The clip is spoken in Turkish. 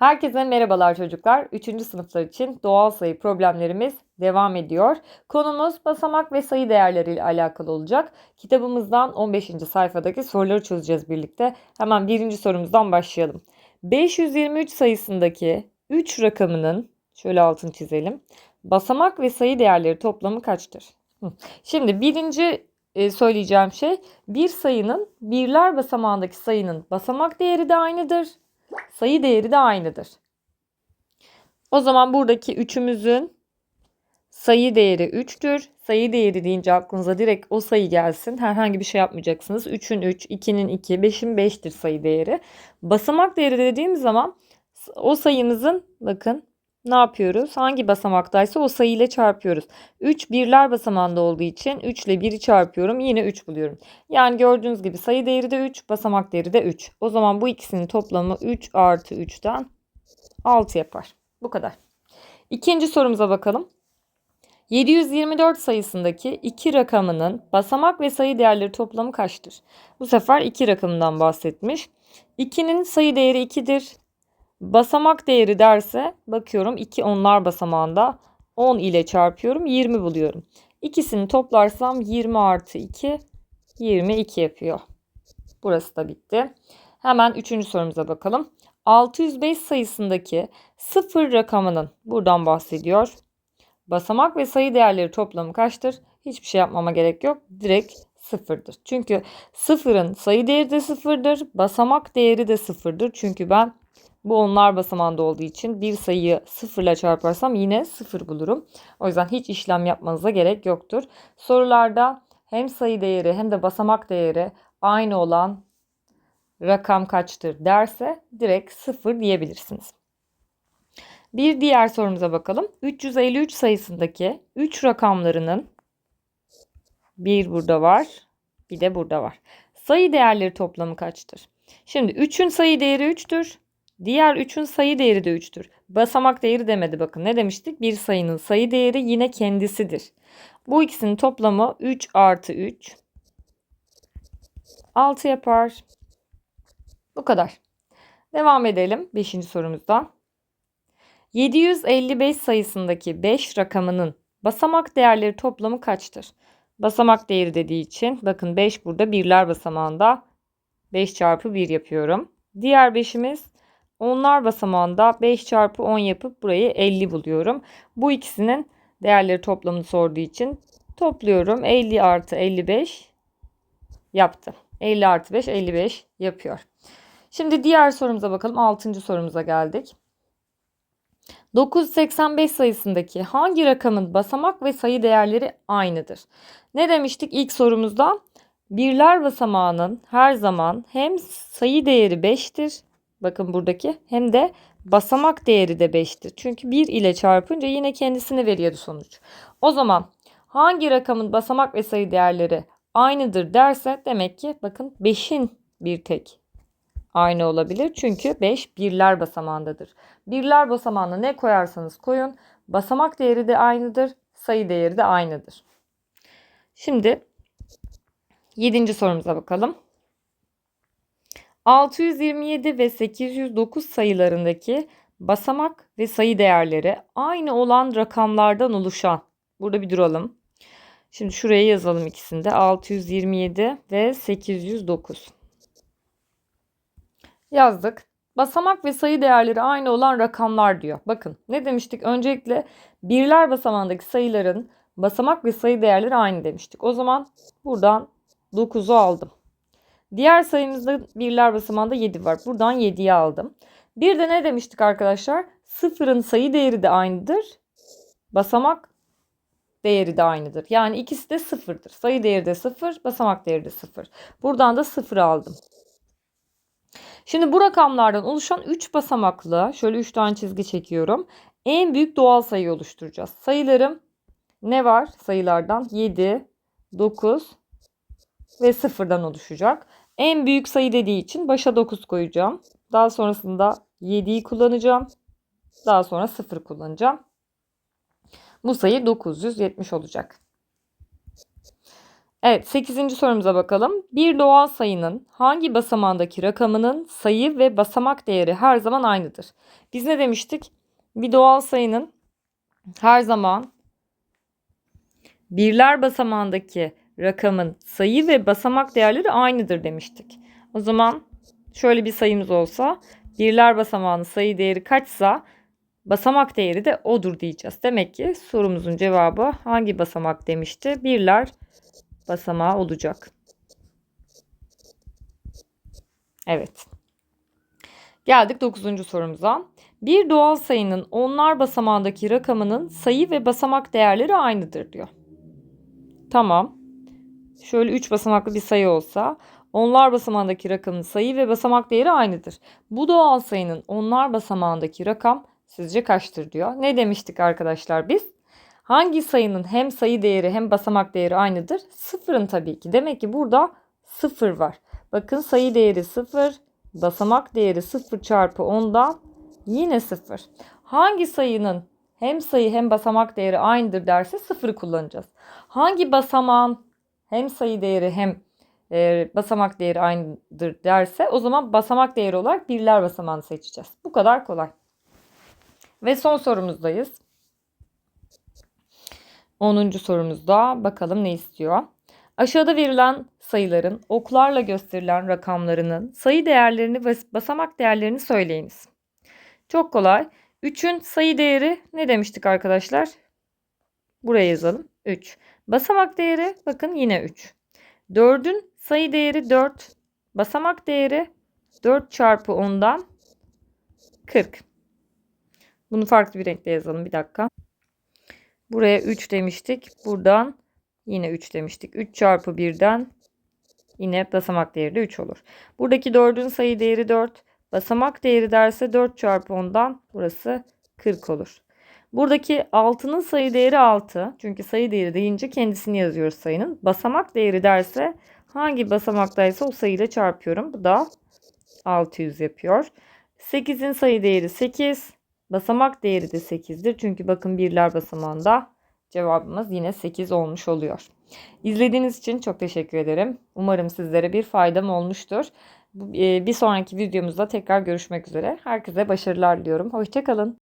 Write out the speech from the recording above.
Herkese merhabalar çocuklar. 3. sınıflar için doğal sayı problemlerimiz devam ediyor. Konumuz basamak ve sayı değerleriyle alakalı olacak. Kitabımızdan 15. sayfadaki soruları çözeceğiz birlikte. Hemen birinci sorumuzdan başlayalım. 523 sayısındaki 3 rakamının şöyle altını çizelim. Basamak ve sayı değerleri toplamı kaçtır? Şimdi birinci e, söyleyeceğim şey bir sayının birler basamağındaki sayının basamak değeri de aynıdır sayı değeri de aynıdır. O zaman buradaki üçümüzün sayı değeri 3'tür. Sayı değeri deyince aklınıza direkt o sayı gelsin. Herhangi bir şey yapmayacaksınız. 3'ün 3, 2'nin 2, 5'in 5'tir sayı değeri. Basamak değeri dediğimiz zaman o sayımızın bakın ne yapıyoruz? Hangi basamaktaysa o sayı ile çarpıyoruz. 3 birler basamağında olduğu için 3 ile 1'i çarpıyorum. Yine 3 buluyorum. Yani gördüğünüz gibi sayı değeri de 3, basamak değeri de 3. O zaman bu ikisinin toplamı 3 artı 3'ten 6 yapar. Bu kadar. İkinci sorumuza bakalım. 724 sayısındaki iki rakamının basamak ve sayı değerleri toplamı kaçtır? Bu sefer iki rakamından bahsetmiş. 2'nin sayı değeri 2'dir. Basamak değeri derse bakıyorum 2 onlar basamağında 10 ile çarpıyorum 20 buluyorum. İkisini toplarsam 20 artı 2 22 yapıyor. Burası da bitti. Hemen üçüncü sorumuza bakalım. 605 sayısındaki sıfır rakamının buradan bahsediyor. Basamak ve sayı değerleri toplamı kaçtır? Hiçbir şey yapmama gerek yok. Direkt sıfırdır. Çünkü sıfırın sayı değeri de sıfırdır. Basamak değeri de sıfırdır. Çünkü ben bu onlar basamağında olduğu için bir sayıyı sıfırla çarparsam yine sıfır bulurum. O yüzden hiç işlem yapmanıza gerek yoktur. Sorularda hem sayı değeri hem de basamak değeri aynı olan rakam kaçtır derse direkt sıfır diyebilirsiniz. Bir diğer sorumuza bakalım. 353 sayısındaki 3 rakamlarının bir burada var, bir de burada var. Sayı değerleri toplamı kaçtır? Şimdi 3'ün sayı değeri 3'tür. Diğer 3'ün sayı değeri de 3'tür. Basamak değeri demedi bakın. Ne demiştik? Bir sayının sayı değeri yine kendisidir. Bu ikisinin toplamı 3 artı 3. 6 yapar. Bu kadar. Devam edelim 5. sorumuzdan. 755 sayısındaki 5 rakamının basamak değerleri toplamı kaçtır? Basamak değeri dediği için bakın 5 burada birler basamağında 5 çarpı 1 yapıyorum. Diğer 5'imiz onlar basamağında 5 çarpı 10 yapıp burayı 50 buluyorum. Bu ikisinin değerleri toplamını sorduğu için topluyorum. 50 artı 55 yaptı. 50 artı 5 55 yapıyor. Şimdi diğer sorumuza bakalım. 6. sorumuza geldik. 985 sayısındaki hangi rakamın basamak ve sayı değerleri aynıdır? Ne demiştik ilk sorumuzda? Birler basamağının her zaman hem sayı değeri 5'tir Bakın buradaki hem de basamak değeri de 5'tir. Çünkü 1 ile çarpınca yine kendisini veriyordu sonuç. O zaman hangi rakamın basamak ve sayı değerleri aynıdır derse demek ki bakın 5'in bir tek aynı olabilir. Çünkü 5 birler basamağındadır. Birler basamağına ne koyarsanız koyun basamak değeri de aynıdır, sayı değeri de aynıdır. Şimdi 7. sorumuza bakalım. 627 ve 809 sayılarındaki basamak ve sayı değerleri aynı olan rakamlardan oluşan. Burada bir duralım. Şimdi şuraya yazalım ikisinde. 627 ve 809. Yazdık. Basamak ve sayı değerleri aynı olan rakamlar diyor. Bakın ne demiştik? Öncelikle birler basamağındaki sayıların basamak ve sayı değerleri aynı demiştik. O zaman buradan 9'u aldım. Diğer sayımızda birler basamağında 7 var. Buradan 7'yi aldım. Bir de ne demiştik arkadaşlar? Sıfırın sayı değeri de aynıdır. Basamak değeri de aynıdır. Yani ikisi de sıfırdır. Sayı değeri de sıfır, basamak değeri de sıfır. Buradan da sıfır aldım. Şimdi bu rakamlardan oluşan 3 basamaklı, şöyle 3 tane çizgi çekiyorum. En büyük doğal sayı oluşturacağız. Sayılarım ne var sayılardan? 7, 9 ve sıfırdan oluşacak. En büyük sayı dediği için başa 9 koyacağım. Daha sonrasında 7'yi kullanacağım. Daha sonra 0 kullanacağım. Bu sayı 970 olacak. Evet 8. sorumuza bakalım. Bir doğal sayının hangi basamağındaki rakamının sayı ve basamak değeri her zaman aynıdır? Biz ne demiştik? Bir doğal sayının her zaman birler basamağındaki rakamın sayı ve basamak değerleri aynıdır demiştik. O zaman şöyle bir sayımız olsa birler basamağının sayı değeri kaçsa basamak değeri de odur diyeceğiz. Demek ki sorumuzun cevabı hangi basamak demişti? Birler basamağı olacak. Evet. Geldik 9. sorumuza. Bir doğal sayının onlar basamağındaki rakamının sayı ve basamak değerleri aynıdır diyor. Tamam. Şöyle 3 basamaklı bir sayı olsa onlar basamağındaki rakamın sayı ve basamak değeri aynıdır. Bu doğal sayının onlar basamağındaki rakam sizce kaçtır diyor. Ne demiştik arkadaşlar biz? Hangi sayının hem sayı değeri hem basamak değeri aynıdır? Sıfırın tabii ki. Demek ki burada sıfır var. Bakın sayı değeri sıfır, basamak değeri sıfır çarpı 10'dan yine sıfır. Hangi sayının hem sayı hem basamak değeri aynıdır derse sıfırı kullanacağız. Hangi basamağın hem sayı değeri hem e, basamak değeri aynıdır derse o zaman basamak değeri olarak birler basamağını seçeceğiz. Bu kadar kolay. Ve son sorumuzdayız. 10. sorumuzda bakalım ne istiyor. Aşağıda verilen sayıların oklarla gösterilen rakamlarının sayı değerlerini ve basamak değerlerini söyleyiniz. Çok kolay. 3'ün sayı değeri ne demiştik arkadaşlar? Buraya yazalım. 3. Basamak değeri bakın yine 3. 4'ün sayı değeri 4. Basamak değeri 4 çarpı 10'dan 40. Bunu farklı bir renkte yazalım. Bir dakika. Buraya 3 demiştik. Buradan yine 3 demiştik. 3 çarpı 1'den yine basamak değeri de 3 olur. Buradaki 4'ün sayı değeri 4. Basamak değeri derse 4 çarpı 10'dan burası 40 olur. Buradaki 6'nın sayı değeri 6. Çünkü sayı değeri deyince kendisini yazıyoruz sayının. Basamak değeri derse hangi basamaktaysa o sayıyla çarpıyorum. Bu da 600 yapıyor. 8'in sayı değeri 8. Basamak değeri de 8'dir. Çünkü bakın birler basamağında cevabımız yine 8 olmuş oluyor. İzlediğiniz için çok teşekkür ederim. Umarım sizlere bir faydam olmuştur. Bir sonraki videomuzda tekrar görüşmek üzere. Herkese başarılar diliyorum. Hoşçakalın.